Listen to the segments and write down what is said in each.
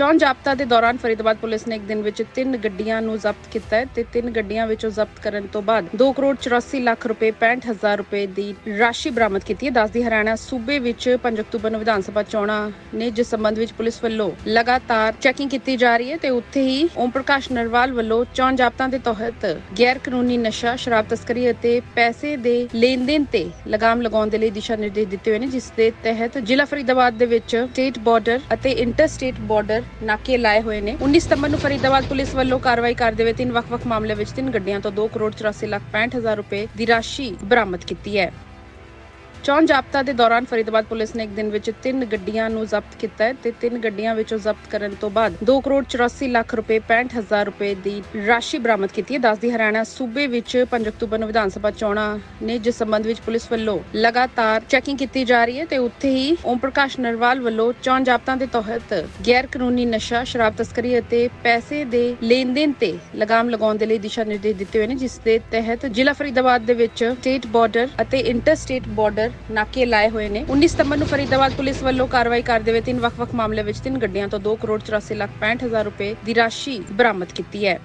ਚੋਣ ਜਾਬਤਾ ਦੇ ਦੌਰਾਨ ਫਰੀਦਾਬਾਦ ਪੁਲਿਸ ਨੇ ਇੱਕ ਦਿਨ ਵਿੱਚ ਤਿੰਨ ਗੱਡੀਆਂ ਨੂੰ ਜ਼ਬਤ ਕੀਤਾ ਹੈ ਤੇ ਤਿੰਨ ਗੱਡੀਆਂ ਵਿੱਚੋਂ ਜ਼ਬਤ ਕਰਨ ਤੋਂ ਬਾਅਦ 2 ਕਰੋੜ 84 ਲੱਖ ਰੁਪਏ 65000 ਰੁਪਏ ਦੀ ਰਾਸ਼ੀ ਬਰਾਮਦ ਕੀਤੀ ਹੈ। ਦੱਸਦੀ ਹਰਿਆਣਾ ਸੂਬੇ ਵਿੱਚ 5 ਅਕਤੂਬਰ ਨੂੰ ਵਿਧਾਨ ਸਭਾ ਚੋਣਾਂ ਨੇ ਜਿਸ ਸੰਬੰਧ ਵਿੱਚ ਪੁਲਿਸ ਵੱਲੋਂ ਲਗਾਤਾਰ ਚੈਕਿੰਗ ਕੀਤੀ ਜਾ ਰਹੀ ਹੈ ਤੇ ਉੱਥੇ ਹੀ ਓਮ ਪ੍ਰਕਾਸ਼ ਨਰਵਾਲ ਵੱਲੋਂ ਚੋਣ ਜਾਬਤਾਂ ਦੇ ਤਹਿਤ ਗੈਰ ਕਾਨੂੰਨੀ ਨਸ਼ਾ, ਸ਼ਰਾਬ ਤਸਕਰੀ ਅਤੇ ਪੈਸੇ ਦੇ ਲੈਣ ਦੇਣ ਤੇ ਲਗਾਮ ਲਗਾਉਣ ਦੇ ਲਈ ਦਿਸ਼ਾ ਨਿਰਦੇਸ਼ ਦਿੱਤੇ ਹੋਏ ਨੇ, ਜਿਸ ਦੇ ਤਹਿਤ ਜ਼ਿਲ੍ਹਾ ਫਰੀਦਾਬਾਦ ਦੇ ਵਿੱਚ ਸਟੇਟ ਬਾਰਡਰ ਅਤੇ ਇੰਟਰ ਸਟੇਟ ਬਾਰਡਰ ਨਾਕੇ ਲਾਏ ਹੋਏ ਨੇ। 19 ਸਤੰਬਰ ਨੂੰ ਫਰੀਦਾਬਾਦ ਪੁਲਿਸ ਵੱਲੋਂ ਕਾਰਵਾਈ ਕਰਦੇ ਹੋਏ ਤਿੰਨ ਵੱਖ-ਵੱਖ ਮਾਮਲੇ ਵਿੱਚ ਤਿੰਨ ਗੱਡੀਆਂ ਤੋਂ 2 ਕਰੋੜ 84 ਲੱਖ 65000 ਰੁਪਏ ਦੀ ਰਾਸ਼ੀ ਬਰਾਮਦ ਕੀਤੀ ਹੈ। ਚੋਣ ਜਾਬਤਾ ਦੇ ਦੌਰਾਨ ਫਰੀਦਾਬਾਦ ਪੁਲਿਸ ਨੇ ਇੱਕ ਦਿਨ ਵਿੱਚ ਤਿੰਨ ਗੱਡੀਆਂ ਨੂੰ ਜ਼ਬਤ ਕੀਤਾ ਹੈ ਤੇ ਤਿੰਨ ਗੱਡੀਆਂ ਵਿੱਚੋਂ ਜ਼ਬਤ ਕਰਨ ਤੋਂ ਬਾਅਦ 2 ਕਰੋੜ 84 ਲੱਖ ਰੁਪਏ 65000 ਰੁਪਏ ਦੀ ਰਾਸ਼ੀ ਬਰਾਮਦ ਕੀਤੀ ਹੈ। ਦੱਸਦੀ ਹਰਿਆਣਾ ਸੂਬੇ ਵਿੱਚ 5 ਅਕਤੂਬਰ ਨੂੰ ਵਿਧਾਨ ਸਭਾ ਚੋਣਾਂ ਨੇ, ਜਿਸ ਸੰਬੰਧ ਵਿੱਚ ਪੁਲਿਸ ਵੱਲੋਂ ਲਗਾਤਾਰ ਚੈਕਿੰਗ ਕੀਤੀ ਜਾ ਰਹੀ ਹੈ ਤੇ ਉੱਥੇ ਹੀ ਓਮ ਪ੍ਰਕਾਸ਼ ਨਰਵਾਲ ਵੱਲੋਂ ਚੋਣ ਜਾਬਤਾਂ ਦੇ ਤਹਿਤ ਗੈਰ ਕਾਨੂੰਨੀ ਨਸ਼ਾ, ਸ਼ਰਾਬ ਤਸਕਰੀ ਅਤੇ ਪੈਸੇ ਦੇ ਲੈਣ ਦੇਣ ਤੇ ਲਗਾਮ ਲਗਾਉਣ ਦੇ ਲਈ ਦਿਸ਼ਾ ਨਿਰਦੇਸ਼ ਦਿੱਤੇ ਹੋਏ ਨੇ, ਜਿਸ ਦੇ ਤਹਿਤ ਜ਼ਿਲ੍ਹਾ ਫਰੀਦਾਬਾਦ ਦੇ ਵਿੱਚ ਸਟੇਟ ਬਾਰਡਰ ਅਤੇ ਇੰਟਰ ਸਟੇਟ ਬਾਰਡਰ ਨਾਕੇ ਲਾਏ ਹੋਏ ਨੇ। 19 ਸਤੰਬਰ ਨੂੰ ਫਰੀਦਾਬਾਦ ਪੁਲਿਸ ਵੱਲੋਂ ਕਾਰਵਾਈ ਕਰਦੇ ਹੋਏ ਤਿੰਨ ਵੱਖ-ਵੱਖ ਮਾਮਲੇ ਵਿੱਚ ਤਿੰਨ ਗੱਡੀਆਂ ਤੋਂ 2 ਕਰੋੜ 84 ਲੱਖ 65000 ਰੁਪਏ ਦੀ ਰਾਸ਼ੀ ਬਰਾਮਦ ਕੀਤੀ ਹੈ।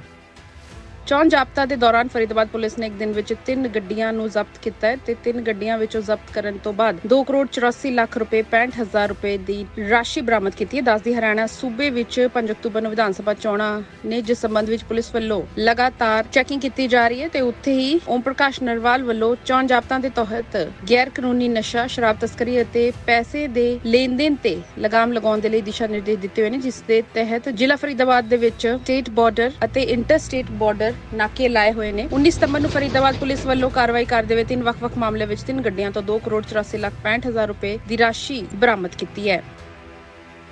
ਚੋਣ ਜਾਬਤਾ ਦੇ ਦੌਰਾਨ ਫਰੀਦਾਬਾਦ ਪੁਲਿਸ ਨੇ ਇੱਕ ਦਿਨ ਵਿੱਚ ਤਿੰਨ ਗੱਡੀਆਂ ਨੂੰ ਜ਼ਬਤ ਕੀਤਾ ਹੈ ਤੇ ਤਿੰਨ ਗੱਡੀਆਂ ਵਿੱਚੋਂ ਜ਼ਬਤ ਕਰਨ ਤੋਂ ਬਾਅਦ 2 ਕਰੋੜ 84 ਲੱਖ ਰੁਪਏ 65000 ਰੁਪਏ ਦੀ ਰਾਸ਼ੀ ਬਰਾਮਦ ਕੀਤੀ ਹੈ। ਦੱਸਦੀ ਹਰਿਆਣਾ ਸੂਬੇ ਵਿੱਚ 5 ਅਕਤੂਬਰ ਨੂੰ ਵਿਧਾਨ ਸਭਾ ਚੋਣਾਂ ਨੇ ਜਿਸ ਸੰਬੰਧ ਵਿੱਚ ਪੁਲਿਸ ਵੱਲੋਂ ਲਗਾਤਾਰ ਚੈਕਿੰਗ ਕੀਤੀ ਜਾ ਰਹੀ ਹੈ ਤੇ ਉੱਥੇ ਹੀ ਓਮ ਪ੍ਰਕਾਸ਼ ਨਰਵਾਲ ਵੱਲੋਂ ਚੋਣ ਜਾਬਤਾਂ ਦੇ ਤਹਿਤ ਗੈਰ ਕਾਨੂੰਨੀ ਨਸ਼ਾ, ਸ਼ਰਾਬ ਤਸਕਰੀ ਅਤੇ ਪੈਸੇ ਦੇ ਲੈਣ ਦੇਣ ਤੇ ਲਗਾਮ ਲਗਾਉਣ ਦੇ ਲਈ ਦਿਸ਼ਾ ਨਿਰਦੇਸ਼ ਦਿੱਤੇ ਹੋਏ ਨੇ, ਜਿਸ ਦੇ ਤਹਿਤ ਜ਼ਿਲ੍ਹਾ ਫਰੀਦਾਬਾਦ ਦੇ ਵਿੱਚ ਸਟੇਟ ਬਾਰਡਰ ਅਤੇ ਇੰਟਰ ਸਟੇਟ ਬਾਰਡਰ ਨਾਕੇ ਲਾਏ ਹੋਏ ਨੇ। 19 ਸਤੰਬਰ ਨੂੰ ਫਰੀਦਾਬਾਦ ਪੁਲਿਸ ਵੱਲੋਂ ਕਾਰਵਾਈ ਕਰਦੇ ਹੋਏ ਤਿੰਨ ਵੱਖ-ਵੱਖ ਮਾਮਲੇ ਵਿੱਚ ਤਿੰਨ ਗੱਡੀਆਂ ਤੋਂ 2 ਕਰੋੜ 84 ਲੱਖ 65000 ਰੁਪਏ ਦੀ ਰਾਸ਼ੀ ਬਰਾਮਦ ਕੀਤੀ ਹੈ।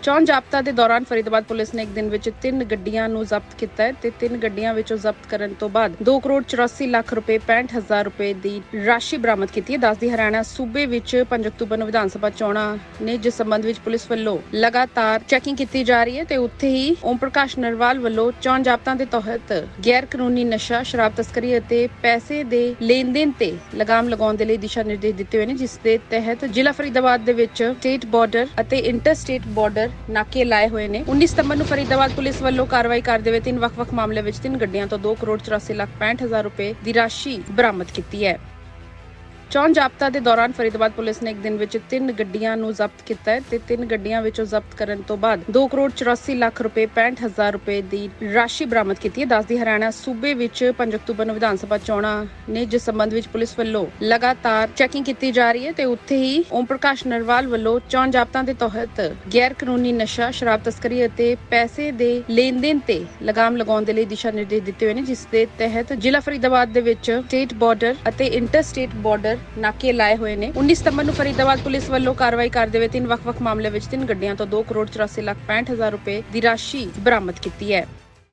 ਚੋਣ ਜਾਬਤਾ ਦੇ ਦੌਰਾਨ ਫਰੀਦਾਬਾਦ ਪੁਲਿਸ ਨੇ ਇੱਕ ਦਿਨ ਵਿੱਚ ਤਿੰਨ ਗੱਡੀਆਂ ਨੂੰ ਜ਼ਬਤ ਕੀਤਾ ਹੈ ਤੇ ਤਿੰਨ ਗੱਡੀਆਂ ਵਿੱਚੋਂ ਜ਼ਬਤ ਕਰਨ ਤੋਂ ਬਾਅਦ 2 ਕਰੋੜ 84 ਲੱਖ ਰੁਪਏ 65000 ਰੁਪਏ ਦੀ ਰਾਸ਼ੀ ਬਰਾਮਦ ਕੀਤੀ ਹੈ। ਦੱਸਦੀ ਹਰਿਆਣਾ ਸੂਬੇ ਵਿੱਚ 5 ਅਕਤੂਬਰ ਨੂੰ ਵਿਧਾਨ ਸਭਾ ਚੋਣਾਂ ਨੇ ਜਿਸ ਸੰਬੰਧ ਵਿੱਚ ਪੁਲਿਸ ਵੱਲੋਂ ਲਗਾਤਾਰ ਚੈਕਿੰਗ ਕੀਤੀ ਜਾ ਰਹੀ ਹੈ ਤੇ ਉੱਥੇ ਹੀ ਓਮ ਪ੍ਰਕਾਸ਼ ਨਰਵਾਲ ਵੱਲੋਂ ਚੋਣ ਜਾਬਤਾਂ ਦੇ ਤਹਿਤ ਗੈਰ ਕਾਨੂੰਨੀ ਨਸ਼ਾ, ਸ਼ਰਾਬ ਤਸਕਰੀ ਅਤੇ ਪੈਸੇ ਦੇ ਲੈਣ ਦੇਣ ਤੇ ਲਗਾਮ ਲਗਾਉਣ ਦੇ ਲਈ ਦਿਸ਼ਾ ਨਿਰਦੇਸ਼ ਦਿੱਤੇ ਹੋਏ ਨੇ, ਜਿਸ ਦੇ ਤਹਿਤ ਜ਼ਿਲ੍ਹਾ ਫਰੀਦਾਬਾਦ ਦੇ ਵਿੱਚ ਸਟੇਟ ਬਾਰਡਰ ਅਤੇ ਇੰਟਰ ਸਟੇਟ ਬਾਰਡਰ ਨਾਕੇ ਲਾਏ ਹੋਏ ਨੇ। 19 ਸਤੰਬਰ ਨੂੰ ਫਰੀਦਾਬਾਦ ਪੁਲਿਸ ਵੱਲੋਂ ਕਾਰਵਾਈ ਕਰਦੇ ਹੋਏ ਤਿੰਨ ਵੱਖ-ਵੱਖ ਮਾਮਲੇ ਵਿੱਚ ਤਿੰਨ ਗੱਡੀਆਂ ਤੋਂ 2 ਕਰੋੜ 84 ਲੱਖ 65000 ਰੁਪਏ ਦੀ ਰਾਸ਼ੀ ਬਰਾਮਦ ਕੀਤੀ ਹੈ। ਚੋਣ ਜਾਬਤਾ ਦੇ ਦੌਰਾਨ ਫਰੀਦਾਬਾਦ ਪੁਲਿਸ ਨੇ ਇੱਕ ਦਿਨ ਵਿੱਚ ਤਿੰਨ ਗੱਡੀਆਂ ਨੂੰ ਜ਼ਬਤ ਕੀਤਾ ਹੈ ਤੇ ਤਿੰਨ ਗੱਡੀਆਂ ਵਿੱਚੋਂ ਜ਼ਬਤ ਕਰਨ ਤੋਂ ਬਾਅਦ 2 ਕਰੋੜ 84 ਲੱਖ ਰੁਪਏ 65000 ਰੁਪਏ ਦੀ ਰਾਸ਼ੀ ਬਰਾਮਦ ਕੀਤੀ ਹੈ। ਦੱਸਦੀ ਹਰਿਆਣਾ ਸੂਬੇ ਵਿੱਚ 5 ਅਕਤੂਬਰ ਨੂੰ ਵਿਧਾਨ ਸਭਾ ਚੋਣਾਂ ਨੇ ਜਿਸ ਸੰਬੰਧ ਵਿੱਚ ਪੁਲਿਸ ਵੱਲੋਂ ਲਗਾਤਾਰ ਚੈਕਿੰਗ ਕੀਤੀ ਜਾ ਰਹੀ ਹੈ ਤੇ ਉੱਥੇ ਹੀ ਓਮ ਪ੍ਰਕਾਸ਼ ਨਰਵਾਲ ਵੱਲੋਂ ਚੋਣ ਜਾਬਤਾਂ ਦੇ ਤਹਿਤ ਗੈਰ ਕਾਨੂੰਨੀ ਨਸ਼ਾ, ਸ਼ਰਾਬ ਤਸਕਰੀ ਅਤੇ ਪੈਸੇ ਦੇ ਲੈਣ ਦੇਣ ਤੇ ਲਗਾਮ ਲਗਾਉਣ ਦੇ ਲਈ ਦਿਸ਼ਾ ਨਿਰਦੇਸ਼ ਦਿੱਤੇ ਹੋਏ ਨੇ, ਜਿਸ ਦੇ ਤਹਿਤ ਜ਼ਿਲ੍ਹਾ ਫਰੀਦਾਬਾਦ ਦੇ ਵਿੱਚ ਸਟੇਟ ਬਾਰਡਰ ਅਤੇ ਇੰਟਰ ਸਟੇਟ ਬਾਰਡਰ ਨਾਕੇ ਲਾਏ ਹੋਏ ਨੇ। 19 ਸਤੰਬਰ ਨੂੰ ਫਰੀਦਾਬਾਦ ਪੁਲਿਸ ਵੱਲੋਂ ਕਾਰਵਾਈ ਕਰਦੇ ਹੋਏ ਤਿੰਨ ਵੱਖ-ਵੱਖ ਮਾਮਲੇ ਵਿੱਚ ਤਿੰਨ ਗੱਡੀਆਂ ਤੋਂ 2 ਕਰੋੜ 84 ਲੱਖ 65000 ਰੁਪਏ ਦੀ ਰਾਸ਼ੀ ਬਰਾਮਦ ਕੀਤੀ ਹੈ।